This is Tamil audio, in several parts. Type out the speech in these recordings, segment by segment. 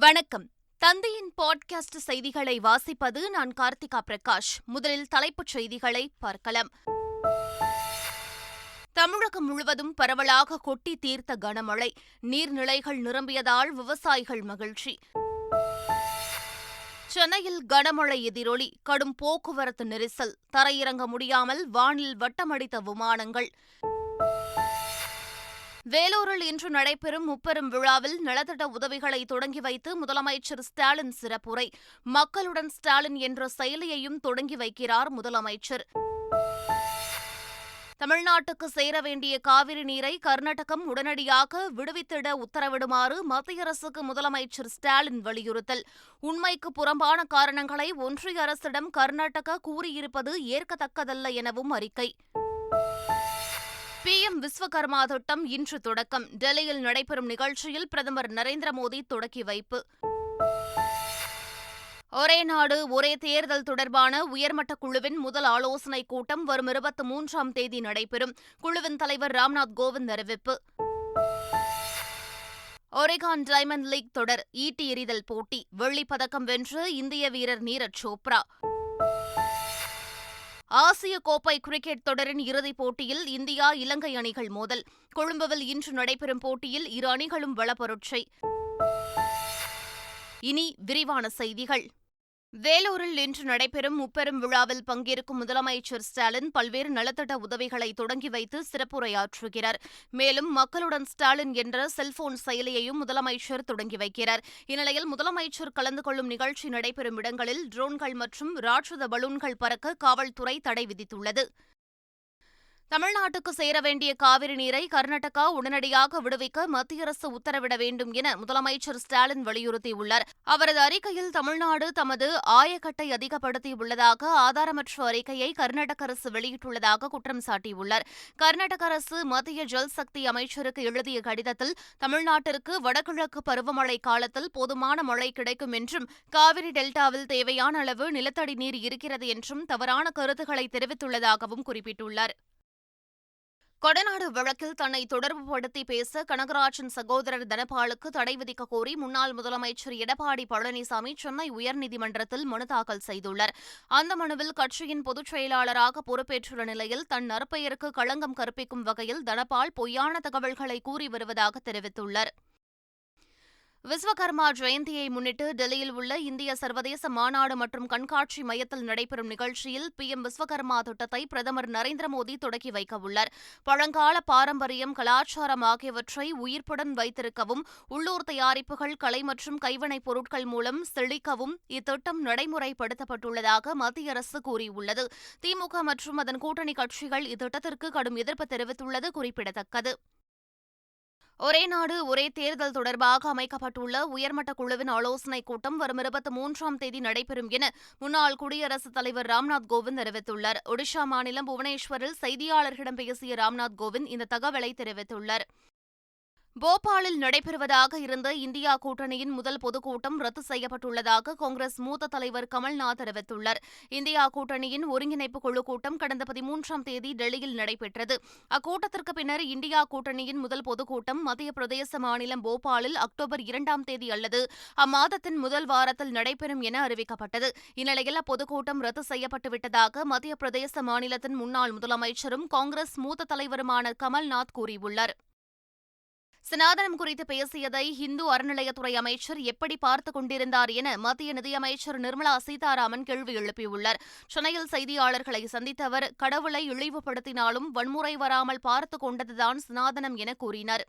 வணக்கம். தந்தையின் பாட்காஸ்ட் செய்திகளை வாசிப்பது நான் கார்த்திகா பிரகாஷ். முதலில் தலைப்புச் செய்திகளை பார்க்கலாம். தமிழகம் முழுவதும் பரவலாக கொட்டி தீர்த்த கனமழை. நீர்நிலைகள் நிரம்பியதால் விவசாயிகள் மகிழ்ச்சி. சென்னையில் கனமழை எதிரொலி. கடும் போக்குவரத்து நெரிசல். தரையிறங்க முடியாமல் வானில் வட்டமடித்த விமானங்கள். வேலூரில் இன்று நடைபெறும் முப்பெரும் விழாவில் நலத்திட்ட உதவிகளை தொடங்கி வைத்து முதலமைச்சர் ஸ்டாலின் சிறப்புரை. மக்களுடன் ஸ்டாலின் என்ற செயலியையும் தொடங்கி வைக்கிறார் முதலமைச்சர். தமிழ்நாட்டுக்கு சேர வேண்டிய காவிரி நீரை கர்நாடகம் உடனடியாக விடுவித்திட உத்தரவிடுமாறு மத்திய அரசுக்கு முதலமைச்சர் ஸ்டாலின் வலியுறுத்தல். உண்மைக்கு புறம்பான காரணங்களை ஒன்றிய அரசிடம் கர்நாடகா கூறியிருப்பது ஏற்கத்தக்கதல்ல எனவும் அறிக்கை. பிஎம் விஸ்வகர்மா திட்டம் இன்று தொடக்கம். டெல்லியில் நடைபெறும் நிகழ்ச்சியில் பிரதமர் நரேந்திர மோடி தொடக்கி வைப்பு. ஒரே நாடு ஒரே தேர்தல் தொடர்பான உயர்மட்ட குழுவின் முதல் ஆலோசனைக் கூட்டம் வரும் இருபத்தி மூன்றாம் தேதி நடைபெறும். குழுவின் தலைவர் ராம்நாத் கோவிந்த் அறிவிப்பு. ஒரேகான் டைமண்ட் லீக் தொடர் ஈட்டி எறிதல் போட்டி. வெள்ளிப் பதக்கம் வென்று இந்திய வீரர் நீரஜ் சோப்ரா. ஆசிய கோப்பை கிரிக்கெட் தொடரின் இறுதிப் போட்டியில் இந்தியா இலங்கை அணிகள் மோதல். கொழும்புவில் இன்று நடைபெறும் போட்டியில் இரு அணிகளும் வளப்பரட்சை. இனி விரிவான செய்திகள். வேலூரில் இன்று நடைபெறும் முப்பெரும் விழாவில் பங்கேற்கும் முதலமைச்சர் ஸ்டாலின் பல்வேறு நலத்திட்ட உதவிகளை தொடங்கி வைத்து சிறப்புரையாற்றுகிறார். மேலும் மக்களுடன் ஸ்டாலின் என்ற செல்போன் செயலியையும் முதலமைச்சர் தொடங்கி வைக்கிறார். இந்நிலையில் முதலமைச்சர் கலந்து கொள்ளும் நிகழ்ச்சி நடைபெறும் இடங்களில் ட்ரோன்கள் மற்றும் ராட்சத பலூன்கள் பறக்க காவல்துறை தடை விதித்துள்ளது. தமிழ்நாட்டுக்கு சேர வேண்டிய காவிரி நீரை கர்நாடகா உடனடியாக விடுவிக்க மத்திய அரசு உத்தரவிட வேண்டும் என முதலமைச்சர் ஸ்டாலின் வலியுறுத்தியுள்ளார். அவரது அறிக்கையில் தமிழ்நாடு தமது ஆயக்கட்டை அதிகப்படுத்தியுள்ளதாக ஆதாரமற்ற அறிக்கையை கர்நாடக அரசு வெளியிட்டுள்ளதாக குற்றம் சாட்டியுள்ளார். கர்நாடக அரசு மத்திய ஜல் சக்தி அமைச்சருக்கு எழுதிய கடிதத்தில் தமிழ்நாட்டிற்கு வடகிழக்கு பருவமழை காலத்தில் போதுமான மழை கிடைக்கும் என்றும் காவிரி டெல்டாவில் தேவையான அளவு நிலத்தடி நீர் இருக்கிறது என்றும் தவறான கருத்துக்களை தெரிவித்துள்ளதாகவும் குறிப்பிட்டுள்ளார். கொடநாடு வழக்கில் தன்னை தொடர்புபடுத்தி பேச கனகராஜின் சகோதரர் தனபாலுக்கு தடை விதிக்க கோரி முன்னாள் முதலமைச்சர் எடப்பாடி பழனிசாமி சென்னை உயர்நீதிமன்றத்தில் மனு தாக்கல் செய்துள்ளார். அந்த மனுவில் கட்சியின் பொதுச் செயலாளராக பொறுப்பேற்றுள்ள நிலையில் தன் நற்பெயருக்கு களங்கம் கற்பிக்கும் வகையில் தனபால் பொய்யான தகவல்களை கூறி வருவதாக தெரிவித்துள்ளார். விஸ்வகர்மா ஜெயந்தியை முன்னிட்டு டெல்லியில் உள்ள இந்திய சர்வதேச மாநாடு மற்றும் கண்காட்சி மையத்தில் நடைபெறும் நிகழ்ச்சியில் பி எம் விஸ்வகர்மா திட்டத்தை பிரதமர் நரேந்திர மோடி தொடக்கி வைக்கவுள்ளார் பழங்கால பாரம்பரியம் கலாச்சாரம் ஆகியவற்றை உயிர்ப்புடன் வைத்திருக்கவும் உள்ளூர் தயாரிப்புகள் கலை மற்றும் கைவினைப் பொருட்கள் மூலம் செழிக்கவும் இத்திட்டம் நடைமுறைப்படுத்தப்பட்டுள்ளதாக மத்திய அரசு கூறியுள்ளது. திமுக மற்றும் அதன் கூட்டணி கட்சிகள் இத்திட்டத்திற்கு கடும் எதிர்ப்பு தெரிவித்துள்ளது குறிப்பிடத்தக்கது. ஒரே நாடு ஒரே தேர்தல் தொடர்பாக அமைக்கப்பட்டுள்ள உயர்மட்ட குழுவின் ஆலோசனைக் கூட்டம் வரும் இருபத்தி மூன்றாம் தேதி நடைபெறும் என முன்னாள் குடியரசுத் தலைவர் ராம்நாத் கோவிந்த் தெரிவித்துள்ளார் ஒடிஷா மாநிலம் புவனேஸ்வரில் செய்தியாளர்களிடம் பேசிய ராம்நாத் கோவிந்த் இந்த தகவலை தெரிவித்துள்ளார். போபாலில் நடைபெறுவதாக இருந்த இந்தியா கூட்டணியின் முதல் பொதுக்கூட்டம் ரத்து செய்யப்பட்டுள்ளதாக காங்கிரஸ் மூத்த தலைவர் கமல்நாத் தெரிவித்துள்ளார். இந்தியா கூட்டணியின் ஒருங்கிணைப்பு குழு கூட்டம் கடந்த பதிமூன்றாம் தேதி டெல்லியில் நடைபெற்றது. அக்கூட்டத்திற்கு பின்னர் இந்தியா கூட்டணியின் முதல் பொதுக்கூட்டம் மத்திய பிரதேச மாநிலம் போபாலில் அக்டோபர் இரண்டாம் தேதி அல்லது அம்மாதத்தின் முதல் வாரத்தில் நடைபெறும் என அறிவிக்கப்பட்டது. இந்நிலையில் அப்பொதுக்கூட்டம் ரத்து செய்யப்பட்டுவிட்டதாக மத்திய பிரதேச மாநிலத்தின் முன்னாள் முதலமைச்சரும் காங்கிரஸ் மூத்த தலைவருமான கமல்நாத் கூறியுள்ளார். சனாதனம் குறித்து பேசியதை இந்து அறநிலையத்துறை அமைச்சர் எப்படி பார்த்துக் கொண்டிருந்தார் என மத்திய நிதியமைச்சர் நிர்மலா சீதாராமன் கேள்வி எழுப்பியுள்ளார். சென்னையில் செய்தியாளர்களை சந்தித்த அவர் கடவுளை இழிவுபடுத்தினாலும் வன்முறை வராமல் பார்த்துக் கொண்டதுதான் சனாதனம் என கூறினார்.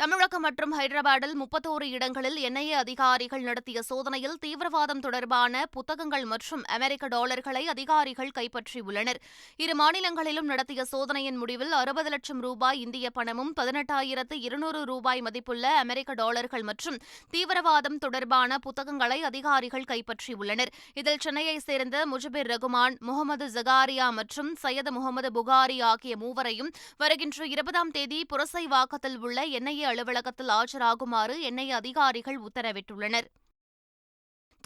தமிழகம் மற்றும் ஹைதராபாத்தில் முப்பத்தோரு இடங்களில் என்ஐஏ அதிகாரிகள் நடத்திய சோதனையில் தீவிரவாதம் தொடர்பான புத்தகங்கள் மற்றும் அமெரிக்க டாலர்களை அதிகாரிகள் கைப்பற்றியுள்ளனர். இரு மாநிலங்களிலும் நடத்திய சோதனையின் முடிவில் அறுபது லட்சம் ரூபாய் இந்திய பணமும் பதினெட்டாயிரத்து இருநூறு ரூபாய் மதிப்புள்ள அமெரிக்க டாலர்கள் மற்றும் தீவிரவாதம் தொடர்பான புத்தகங்களை அதிகாரிகள் கைப்பற்றியுள்ளனர். இதில் சென்னையைச் சேர்ந்த முஜபிர் ரகுமான் முகமது ஜகாரியா மற்றும் சையது முகமது புகாரி ஆகிய மூவரையும் வருகின்ற இருபதாம் தேதி புரசைவாக்கத்தில் உள்ள என்ஐஏ அலுவலகத்தில் ஆஜராகுமாறு என்ஐஏ அதிகாரிகள் உத்தரவிட்டுள்ளனர்.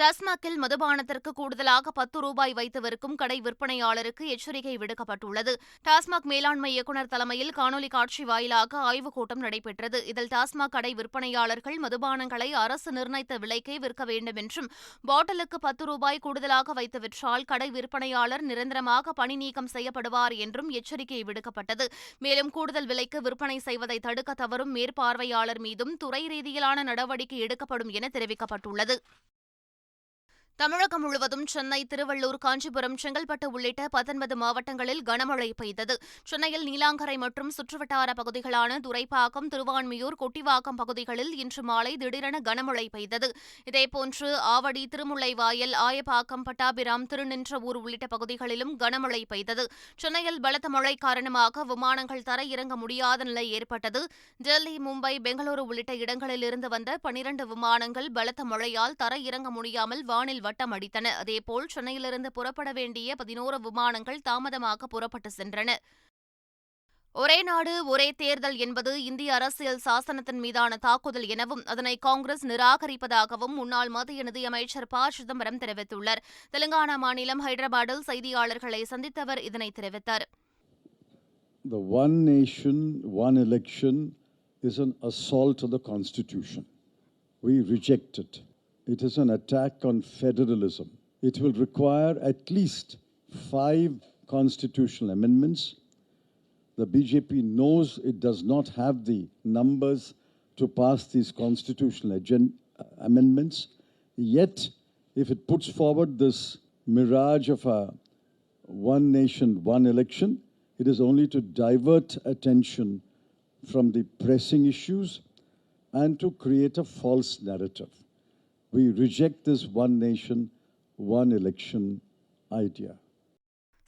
டாஸ்மாகில் மதுபானத்திற்கு கூடுதலாக பத்து ரூபாய் வைத்து விற்கும் கடை விற்பனையாளருக்கு எச்சரிக்கை விடுக்கப்பட்டுள்ளது. டாஸ்மாக் மேலாண்மை இயக்குநர் தலைமையில் காணொலி காட்சி வாயிலாக ஆய்வுக் கூட்டம் நடைபெற்றது. இதில் டாஸ்மாக் கடை விற்பனையாளர்கள் மதுபானங்களை அரசு நிர்ணயித்த விலைக்கே விற்க வேண்டும் என்றும் பாட்டிலுக்கு பத்து ரூபாய் கூடுதலாக வைத்து விற்றால் கடை விற்பனையாளர் நிரந்தரமாக பணி நீக்கம் செய்யப்படுவார் என்றும் எச்சரிக்கை விடுக்கப்பட்டது. மேலும் கூடுதல் விலைக்கு விற்பனை செய்வதை தடுக்க தவறும் மேற்பார்வையாளர் மீதும் துறை ரீதியிலான நடவடிக்கை எடுக்கப்படும் என தெரிவிக்கப்பட்டுள்ளது. தமிழகம் முழுவதும் சென்னை திருவள்ளூர் காஞ்சிபுரம் செங்கல்பட்டு உள்ளிட்ட பத்தொன்பது மாவட்டங்களில் கனமழை பெய்தது. சென்னையில் நீலாங்கரை மற்றும் சுற்றுவட்டார பகுதிகளான துரைப்பாக்கம் திருவான்மியூர் கொட்டிவாக்கம் பகுதிகளில் இன்று மாலை திடீரென கனமழை பெய்தது. இதேபோன்று ஆவடி திருமுல்லைவாயல் ஆயப்பாக்கம் பட்டாபிராம் திருநின்றவூர் உள்ளிட்ட பகுதிகளிலும் கனமழை பெய்தது. சென்னையில் பலத்த மழை காரணமாக விமானங்கள் தர இறங்க முடியாத நிலை ஏற்பட்டது. டெல்லி மும்பை பெங்களூரு உள்ளிட்ட இடங்களில் இருந்து வந்த பனிரண்டு விமானங்கள் பலத்த மழையால் தர இறங்க முடியாமல் வானில் வட்டம் அடித்தன. அதேபோல் சென்னையிலிருந்து புறப்பட வேண்டிய பதினோரு விமானங்கள் தாமதமாக புறப்பட்டு சென்றன. ஒரே நாடு ஒரே தேர்தல் என்பது இந்திய அரசியல் சாசனத்தின் மீதான தாக்குதல் எனவும் அதனை காங்கிரஸ் நிராகரிப்பதாகவும் முன்னாள் மத்திய நிதியமைச்சர் ப. சிதம்பரம் தெரிவித்துள்ளார். தெலுங்கானா மாநிலம் ஹைதராபாத்தில் செய்தியாளர்களை சந்தித்தவர் இதனை தெரிவித்தார். The one nation, one election is an assault on the Constitution. We reject it. It is an attack on federalism. It will require at least five constitutional amendments. The BJP knows it does not have the numbers to pass these constitutional agen- uh, amendments. Yet, if it puts forward this mirage of a one nation, one election, it is only to divert attention from the pressing issues and to create a false narrative. We reject this one nation, one election idea.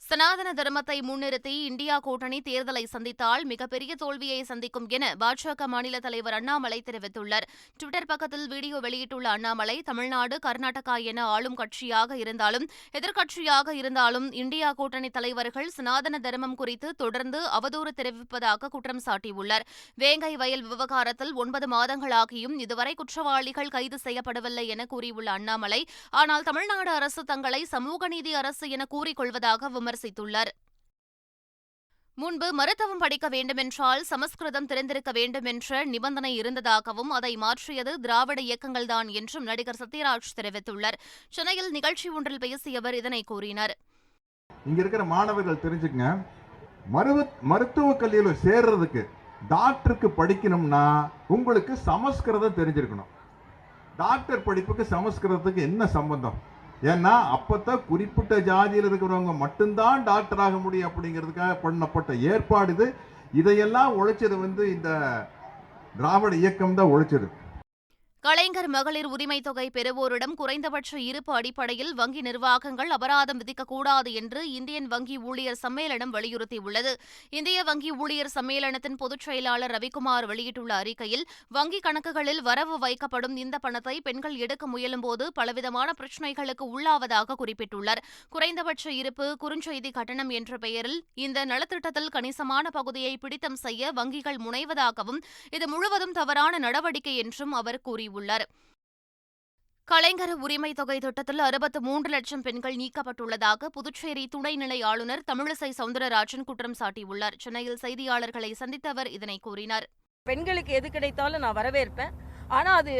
சனாதன தர்மத்தை முன்னிறுத்தி இந்தியா கூட்டணி தேர்தலை சந்தித்தால் மிகப்பெரிய தோல்வியை சந்திக்கும் என பாஜக மாநில தலைவர் அண்ணாமலை தெரிவித்துள்ளார். டுவிட்டர் பக்கத்தில் வீடியோ வெளியிட்டுள்ள அண்ணாமலை தமிழ்நாடு கர்நாடகா என ஆளும் கட்சியாக இருந்தாலும் எதிர்க்கட்சியாக இருந்தாலும் இந்தியா கூட்டணி தலைவர்கள் சனாதன தர்மம் குறித்து தொடர்ந்து அவதூறு தெரிவிப்பதாக குற்றம் சாட்டியுள்ளார். வேங்கை வயல் விவகாரத்தில் ஒன்பது மாதங்களாகியும் இதுவரை குற்றவாளிகள் கைது செய்யப்படவில்லை என கூறியுள்ள அண்ணாமலை ஆனால் தமிழ்நாடு அரசு தங்களை சமூக நீதி அரசு என கூறிக்கொள்வதாக விமர்சித்துள்ளார். முன்பு மருத்துவம் படிக்க வேண்டுமென்றால் சமஸ்கிருதம் தெரிந்திருக்க வேண்டுமென்ற நிபந்தனை இருந்ததாகவும் அதை மாற்றியது திராவிட இயக்கங்கள்தான் என்றும் நடிகர் சத்யராஜ் தெரிவித்துள்ளார். சென்னையில் நிகழ்ச்சி ஒன்றில் பேசிய அவர் இதனை கூறினார். இங்க இருக்கிற மாணவர்கள் தெரிஞ்சுக்கங்க. மருத்துவ மருத்துவக் கல்வியில் சேர்றதுக்கு டாக்டருக்கு படிக்கணும்னா உங்களுக்கு சமஸ்கிருதம் தெரிஞ்சிருக்கணும். டாக்டர் படிப்புக்கு சமஸ்கிருதத்துக்கு என்ன சம்பந்தம்? ஏன்னா அப்போத்தான் குறிப்பிட்ட ஜாதியில் இருக்கிறவங்க மட்டும்தான் டாக்டர் ஆக முடியும் அப்படிங்கிறதுக்காக பண்ணப்பட்ட ஏற்பாடு இது. இதையெல்லாம் உழைச்சது வந்து இந்த திராவிட இயக்கம் தான் உழைச்சது. கலைஞர் மகளிர் உரிமைத் தொகை பெறுவோரிடம் குறைந்தபட்ச இருப்பு அடிப்படையில் வங்கி நிர்வாகங்கள் அபராதம் விதிக்கக்கூடாது என்று இந்தியன் வங்கி ஊழியர் சம்மேளனம் வலியுறுத்தியுள்ளது. இந்திய வங்கி ஊழியர் சம்மேளனத்தின் பொதுச் செயலாளர் ரவிக்குமார் வெளியிட்டுள்ள அறிக்கையில் வங்கிக் கணக்குகளில் வரவு வைக்கப்படும் இந்த பணத்தை பெண்கள் எடுக்க முயலும்போது பலவிதமான பிரச்சினைகளுக்கு உள்ளாவதாக குறிப்பிட்டுள்ளார். குறைந்தபட்ச இருப்பு குறுஞ்செய்தி கட்டணம் என்ற பெயரில் இந்த நலத்திட்டத்தில் கணிசமான பகுதியை பிடித்தம் செய்ய வங்கிகள் முனைவதாகவும் இது முழுவதும் தவறான நடவடிக்கை என்றும் அவர் கூறியுள்ளார். கூறியுள்ளார் கலைஞர் உரிமை தொகை திட்டத்தில் அறுபத்து மூன்று லட்சம் பெண்கள் நீக்கப்பட்டுள்ளதாக புதுச்சேரி துணைநிலை ஆளுநர் தமிழிசை சவுந்தரராஜன் குற்றம் சாட்டியுள்ளார். சென்னையில் செய்தியாளர்களை சந்தித்த அவர் இதனை கூறினார். பெண்களுக்கு எது கிடைத்தாலும் நான் வரவேற்பேன். ஆனா அது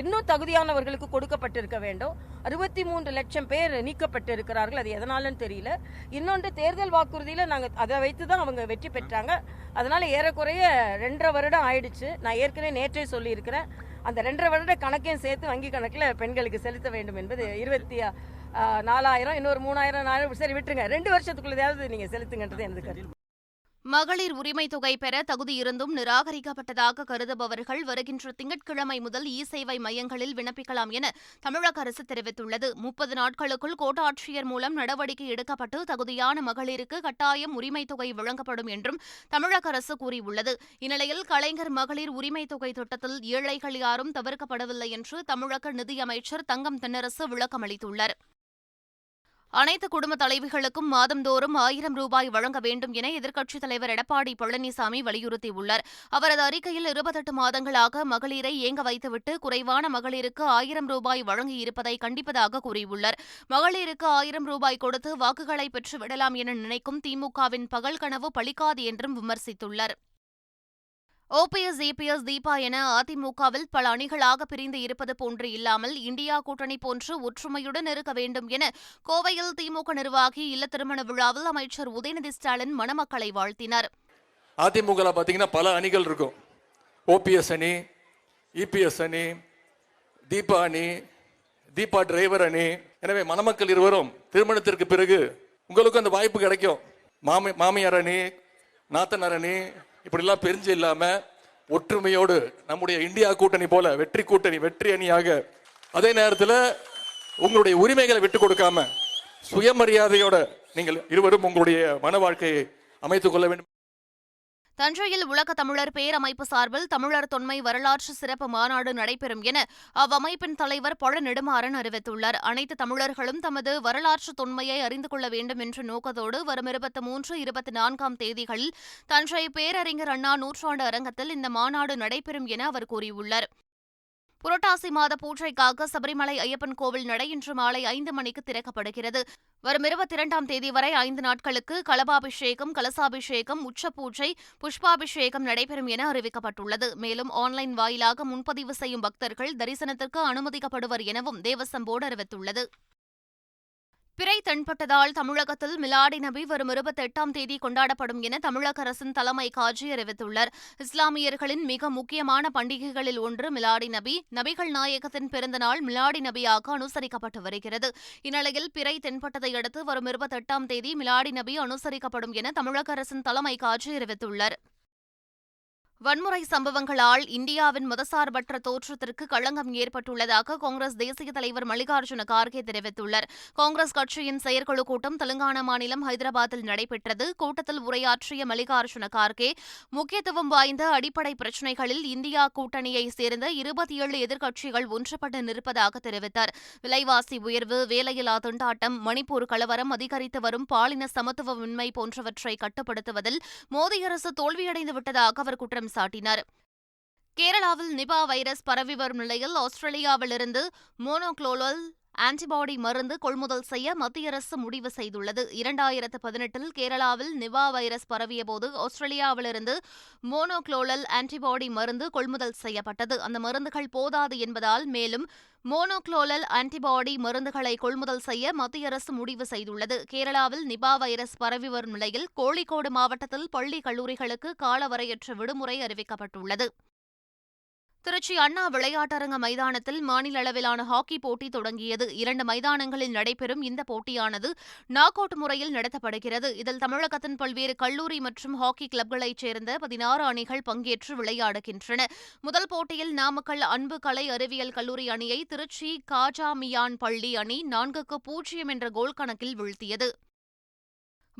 இன்னும் தகுதியானவர்களுக்கு கொடுக்கப்பட்டிருக்க வேண்டும். அறுபத்தி மூன்று லட்சம் பேர் நீக்கப்பட்டு இருக்கிறார்கள் அது எதனாலன்னு தெரியல. இன்னொன்று தேர்தல் வாக்குறுதியில நாங்கள் அதை வைத்து தான் அவங்க வெற்றி பெற்றாங்க. அதனால ஏறக்குறைய ரெண்டரை வருடம் ஆயிடுச்சு. நான் ஏற்கனவே நேற்றே சொல்லியிருக்கிறேன். அந்த ரெண்டரை வருட கணக்கையும் சேர்த்து வங்கி கணக்கில் பெண்களுக்கு செலுத்த வேண்டும் என்பது இருபத்தி நாலாயிரம் இன்னொரு மூணாயிரம் நாலாயிரம் சரி விட்டுருங்க. ரெண்டு வருஷத்துக்குள்ளதாவது நீங்கள் செலுத்துங்கன்றது எனது கருத்து. மகளிர் உரிமை தொகை பெற தகுதியிருந்தும் நிராகரிக்கப்பட்டதாக கருதுபவர்கள் வருகின்ற திங்கட்கிழமை முதல் இ சேவை மையங்களில் விண்ணப்பிக்கலாம் என தமிழக அரசு தெரிவித்துள்ளது. முப்பது நாட்களுக்குள் கோட்டாட்சியர் மூலம் நடவடிக்கை எடுக்கப்பட்டு தகுதியான மகளிருக்கு கட்டாயம் உரிமை தொகை வழங்கப்படும் என்றும் தமிழக அரசு கூறியுள்ளது. இந்நிலையில் கலைஞர் மகளிர் உரிமை தொகை திட்டத்தில் ஏழைகள் யாரும் தவிர்க்கப்படவில்லை என்று தமிழக நிதியமைச்சர் தங்கம் தென்னரசு விளக்கமளித்துள்ளார். அனைத்து குடும்ப தலைவிகளுக்கும் மாதந்தோறும் ஆயிரம் ரூபாய் வழங்க வேண்டும் என எதிர்க்கட்சித் தலைவர் எடப்பாடி பழனிசாமி வலியுறுத்தியுள்ளார். அவரது அறிக்கையில் இருபத்தெட்டு மாதங்களாக மகளிரை ஏங்க வைத்துவிட்டு குறைவான மகளிருக்கு ஆயிரம் ரூபாய் வழங்கியிருப்பதை கண்டிப்பதாக கூறியுள்ளார். மகளிருக்கு ஆயிரம் ரூபாய் கொடுத்து வாக்குகளை பெற்று விடலாம் என நினைக்கும் திமுகவின் பகல் கனவு பலிக்காது என்றும் விமர்சித்துள்ளார். ஓபிஎஸ் இபிஎஸ் தீபா என அதிமுகவில் பல அணிகளாக பிரிந்து இருப்பது போன்று இல்லாமல் இந்தியா கூட்டணி போன்று ஒற்றுமையுடன் இருக்க வேண்டும் என கோவையில் திமுக நிர்வாகி இல்ல திருமண விழாவில் அமைச்சர் உதயநிதி ஸ்டாலின் மணமக்களை வாழ்த்தினார். அதிமுகவில் பார்த்தீங்கன்னா பல அணிகள் இருக்கும். ஓபிஎஸ் அணி இபிஎஸ் அணி தீபா அணி தீபா டிரைவர் அணி. எனவே மணமக்கள் இருவரும் திருமணத்திற்கு பிறகு உங்களுக்கும் அந்த வாய்ப்பு கிடைக்கும். மாமி மாமியார் அணி நாத்தனார் அணி இப்படிலாம் பிரிஞ்சு இல்லாம ஒற்றுமையோடு நம்முடைய இந்தியா கூட்டணி போல வெற்றி கூட்டணி வெற்றி அணியாக அதே நேரத்தில் உங்களுடைய உரிமைகளை விட்டு கொடுக்காம சுயமரியாதையோட நீங்கள் இருவரும் உங்களுடைய மன வாழ்க்கையை அமைத்துக் கொள்ள வேண்டும். தஞ்சையில் உலக தமிழர் பேரமைப்பு சார்பில் தமிழர் தொன்மை வரலாற்று சிறப்பு மாநாடு நடைபெறும் என அவ்வமைப்பின் தலைவர் பழ நெடுமாறன் அறிவித்துள்ளார். அனைத்து தமிழர்களும் தமது வரலாற்று தொன்மையை அறிந்து கொள்ள வேண்டும் என்ற நோக்கத்தோடு வரும் இருபத்தி மூன்று இருபத்தி நான்காம் தேதிகளில் தஞ்சை பேரறிஞர் அண்ணா நூற்றாண்டு அரங்கத்தில் இந்த மாநாடு நடைபெறும் என அவர் கூறியுள்ளார். புரட்டாசி மாத பூஜைக்காக சபரிமலை ஐயப்பன் கோவில் நடை இன்று மாலை ஐந்து மணிக்கு திறக்கப்படுகிறது. வரும் இருபத்தி இரண்டாம் தேதி வரை ஐந்து நாட்களுக்கு கலபாபிஷேகம் கலசாபிஷேகம் உச்சபூஜை புஷ்பாபிஷேகம் நடைபெறும் என அறிவிக்கப்பட்டுள்ளது. மேலும் ஆன்லைன் வாயிலாக முன்பதிவு செய்யும் பக்தர்கள் தரிசனத்திற்கு அனுமதிக்கப்படுவர் எனவும் தேவசம் போர்டு அறிவித்துள்ளது. பிறை தென்பட்டதால் தமிழகத்தில் மிலாடி நபி வரும் இருபத்தி எட்டாம் தேதி கொண்டாடப்படும் என தமிழக அரசின் தலைமை காஜி அறிவித்துள்ளார். இஸ்லாமியர்களின் மிக முக்கியமான பண்டிகைகளில் ஒன்று மிலாடி நபி. நபிகள் நாயகத்தின் பிறந்த நாள் மிலாடி நபியாக அனுசரிக்கப்பட்டு வருகிறது. இந்நிலையில் பிறை தென்பட்டதை அடுத்து வரும் இருபத்தி எட்டாம் தேதி மிலாடி நபி அனுசரிக்கப்படும் என தமிழக அரசின் தலைமை காஜி அறிவித்துள்ளார். வன்முறை சம்பவங்களால் இந்தியாவின் மதசார்பற்ற தோற்றத்திற்கு களங்கம் ஏற்பட்டுள்ளதாக காங்கிரஸ் தேசிய தலைவர் மல்லிகார்ஜுன கார்கே தெரிவித்துள்ளார். காங்கிரஸ் கட்சியின் செயற்குழு கூட்டம் தெலுங்கானா மாநிலம் ஹைதராபாத்தில் நடைபெற்றது. கூட்டத்தில் உரையாற்றிய மல்லிகார்ஜுன கார்கே முக்கியத்துவம் வாய்ந்த அடிப்படை பிரச்சினைகளில் இந்தியா கூட்டணியை சேர்ந்த இருபத்தி ஏழு எதிர்க்கட்சிகள் ஒன்றுபட்டு நிற்பதாக தெரிவித்தார். விலைவாசி உயர்வு வேலையில்லா திண்டாட்டம் மணிப்பூர் கலவரம் அதிகரித்து வரும் பாலின சமத்துவமின்மை போன்றவற்றை கட்டுப்படுத்துவதில் மோடி அரசு தோல்வியடைந்து விட்டதாக அவர் குற்றம் சாட்டினார். கேரளாவில் நிபா வைரஸ் பரவி வரும் நிலையில் ஆஸ்திரேலியாவிலிருந்து மோனோக்ளோலல் ஆன்டிபாடி மருந்து கொள்முதல் செய்ய மத்திய அரசு முடிவு செய்துள்ளது. இரண்டாயிரத்து பதினெட்டில் கேரளாவில் நிவா வைரஸ் பரவியபோது ஆஸ்திரேலியாவிலிருந்து மோனோக்ளோலல் ஆன்டிபாடி மருந்து கொள்முதல் செய்யப்பட்டது. அந்த மருந்துகள் போதாது என்பதால் மேலும் மோனோக்ளோலல் ஆன்டிபாடி மருந்துகளை கொள்முதல் செய்ய மத்திய அரசு முடிவு செய்துள்ளது. கேரளாவில் நிபா வைரஸ் பரவி வரும் நிலையில் கோழிக்கோடு மாவட்டத்தில் பள்ளி கல்லூரிகளுக்கு காலவரையற்ற விடுமுறை அறிவிக்கப்பட்டுள்ளது. திருச்சி அண்ணா விளையாட்டரங்க மைதானத்தில் மாநில அளவிலான ஹாக்கி போட்டி தொடங்கியது. இரண்டு மைதானங்களில் நடைபெறும் இந்த போட்டியானது நாக் அவுட் முறையில் நடத்தப்படுகிறது. இதில் தமிழகத்தின் பல்வேறு கல்லூரி மற்றும் ஹாக்கி கிளப்களைச் சேர்ந்த பதினாறு அணிகள் பங்கேற்று விளையாடுகின்றன. முதல் போட்டியில் நாமக்கல் அன்பு கலை அறிவியல் கல்லூரி அணியை திருச்சி காஜாமியான் பள்ளி அணி நான்குக்கு பூஜ்ஜியம் என்ற கோல் கணக்கில் வீழ்த்தியது.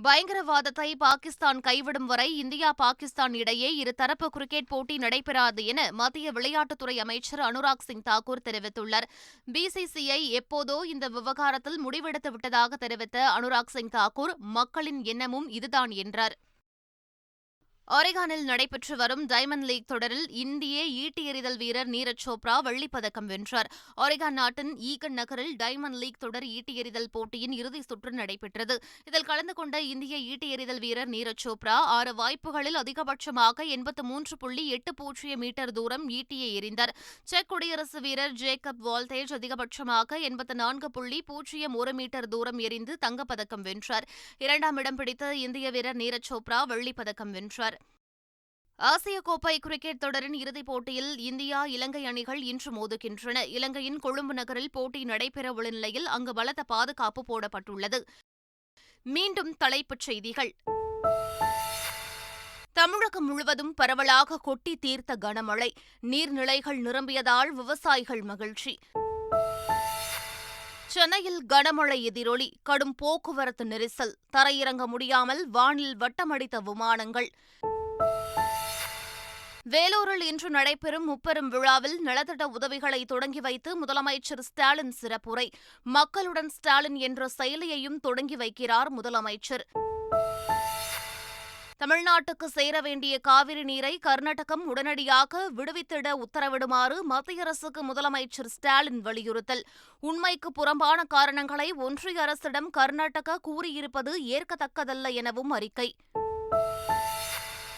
பயங்கரவாதத்தை பாகிஸ்தான் கைவிடும் வரை இந்தியா பாகிஸ்தான் இடையே இருதரப்பு கிரிக்கெட் போட்டி நடைபெறாது என மத்திய விளையாட்டுத்துறை அமைச்சர் அனுராக் சிங் தாக்கூர் தெரிவித்துள்ளார். பிசிசிஐ எப்போதோ இந்த விவகாரத்தில் முடிவெடுத்து விட்டதாக தெரிவித்த அனுராக் சிங் தாக்கூர் மக்களின் எண்ணமும் இதுதான் என்றார். ஒரேகானில் நடைபெற்று வரும் டைமண்ட் லீக் தொடரில் இந்திய ஈட்டி எறிதல் வீரர் நீரஜ் சோப்ரா வெள்ளிப்பதக்கம் வென்றார். ஒரேகான் நாட்டின் ஈகன் நகரில் டைமண்ட் லீக் தொடர் ஈட்டி எறிதல் போட்டியின் இறுதி சுற்று நடைபெற்றது. இதில் கலந்து கொண்ட இந்திய ஈட்டி எறிதல் வீரர் நீரஜ் சோப்ரா ஆறு வாய்ப்புகளில் அதிகபட்சமாக எண்பத்து மூன்று புள்ளி எட்டு பூஜ்ஜியம் மீட்டர் தூரம் ஈட்டியை எறிந்தார். செக் குடியரசு வீரர் ஜேக்கப் வால்டேஜ் அதிகபட்சமாக எண்பத்து நான்கு புள்ளி பூஜ்ஜியம் ஒரு மீட்டர் தூரம் எறிந்து தங்கப்பதக்கம் வென்றார். இரண்டாம் இடம் பிடித்த இந்திய வீரர் நீரஜ் சோப்ரா வெள்ளிப்பதக்கம் வென்றார். ஆசிய கோப்பை கிரிக்கெட் தொடரின் இறுதிப் போட்டியில் இந்தியா இலங்கை அணிகள் இன்று மோதுகின்றன. இலங்கையின் கொழும்பு நகரில் போட்டி நடைபெறவுள்ள நிலையில் அங்கு பலத்த பாதுகாப்பு போடப்பட்டுள்ளது. மீண்டும் தலைப்புச் செய்திகள். தமிழகம் முழுவதும் பரவலாக கொட்டி தீர்த்த கனமழை. நீர்நிலைகள் நிரம்பியதால் விவசாயிகள் மகிழ்ச்சி. சென்னையில் கனமழை எதிரொலி. கடும் போக்குவரத்து நெரிசல். தரையிறங்க முடியாமல் வானில் வட்டமடித்த விமானங்கள். வேலூரில் இன்று நடைபெறும் முப்பெரும் விழாவில் நலத்திட்ட உதவிகளை தொடங்கி வைத்து முதலமைச்சர் ஸ்டாலின் சிறப்புரை. மக்களுடன் ஸ்டாலின் என்ற செயலியையும் தொடங்கி வைக்கிறார் முதலமைச்சர். தமிழ்நாட்டுக்கு சேர வேண்டிய காவிரி நீரை கர்நாடகம் உடனடியாக விடுவித்திட உத்தரவிடுமாறு மத்திய அரசுக்கு முதலமைச்சர் ஸ்டாலின் வலியுறுத்தல். உண்மைக்கு புறம்பான காரணங்களை ஒன்றிய அரசிடம் கர்நாடகா கூறியிருப்பது ஏற்கத்தக்கதல்ல எனவும் அறிக்கை.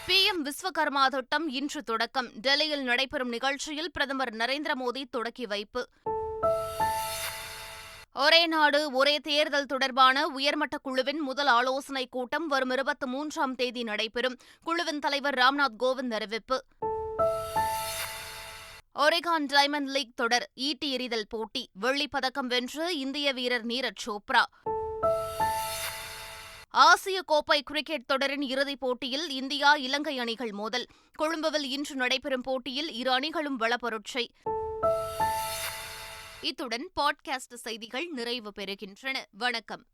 பிஎம் விஸ்வகர்மா திட்டம் இன்று தொடக்கம். டெல்லியில் நடைபெறும் நிகழ்ச்சியில் பிரதமர் நரேந்திர மோடி தொடக்கி வைப்பு. ஒரே நாடு ஒரே தேர்தல் தொடர்பான உயர்மட்ட குழுவின் முதல் ஆலோசனைக் கூட்டம் வரும் இருபத்தி மூன்றாம் தேதி நடைபெறும். குழுவின் தலைவர் ராம்நாத் கோவிந்த் அறிவிப்பு. ஒரேகான் டைமண்ட் லீக் தொடர் ஈட்டி எறிதல் போட்டி வெள்ளிப் பதக்கம் வென்று இந்திய வீரர் நீரஜ் சோப்ரா. ஆசிய கோப்பை கிரிக்கெட் தொடரின் இறுதிப் போட்டியில் இந்தியா இலங்கை அணிகள் மோதல். கொழும்புவில் இன்று நடைபெறும் போட்டியில் இரு அணிகளும் வளப்பொருட்சை. இத்துடன் பாட்காஸ்ட் செய்திகள் நிறைவு பெறுகின்றன. வணக்கம்.